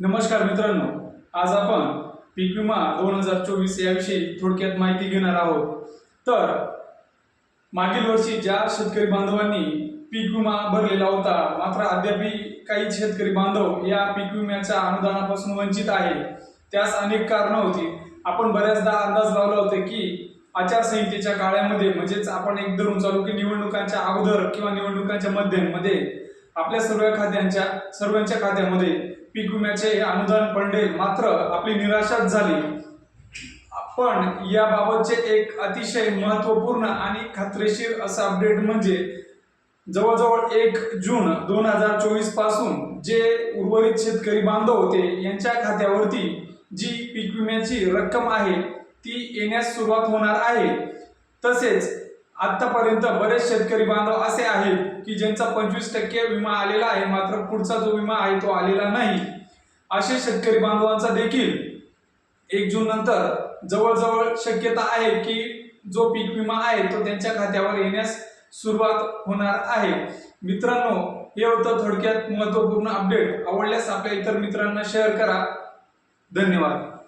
नमस्कार मित्रांनो आज आपण पीक विमा दोन हजार चोवीस याविषयी थोडक्यात माहिती घेणार आहोत. तर मागील वर्षी ज्या शेतकरी बांधवांनी पीक विमा भरलेला होता मात्र अद्यापही काही शेतकरी बांधव या पीक विम्याच्या अनुदानापासून वंचित आहे. त्यास अनेक कारणं होती. आपण बऱ्याचदा अंदाज लावला होता की आचारसंहितेच्या काळामध्ये म्हणजेच आपण एक धरून चालू की निवडणुकांच्या अगोदर किंवा निवडणुकांच्या मध्यमध्ये आपल्या सर्व खात्यांच्या सर्वांच्या खात्यामध्ये पीक विम्याचे हे अनुदान पडले मात्र आपली निराशाच झाली. पण याबाबतचे एक अतिशय महत्त्वपूर्ण आणि खात्रीशीर असं अपडेट म्हणजे जवळजवळ एक जून दोन हजार चोवीसपासून जे उर्वरित शेतकरी बांधव होते यांच्या खात्यावरती जी पीक विम्याची रक्कम आहे ती येण्यास सुरुवात होणार आहे. तसेच आतापर्यंत बरेच शेतकरी बांधव असे आहेत की ज्यांचा पंचवीस टक्के विमा आलेला आहे मात्र पुढचा जो विमा आहे तो आलेला नाही. असे शेतकरी बांधवांचा देखील एक जून नंतर जवळजवळ शक्यता आहे की जो पीक विमा आहे तो त्यांच्या खात्यावर येण्यास सुरुवात होणार आहे. मित्रांनो हे होतं थोडक्यात महत्त्वपूर्ण अपडेट. आवडल्यास आपल्या इतर मित्रांना शेअर करा. धन्यवाद.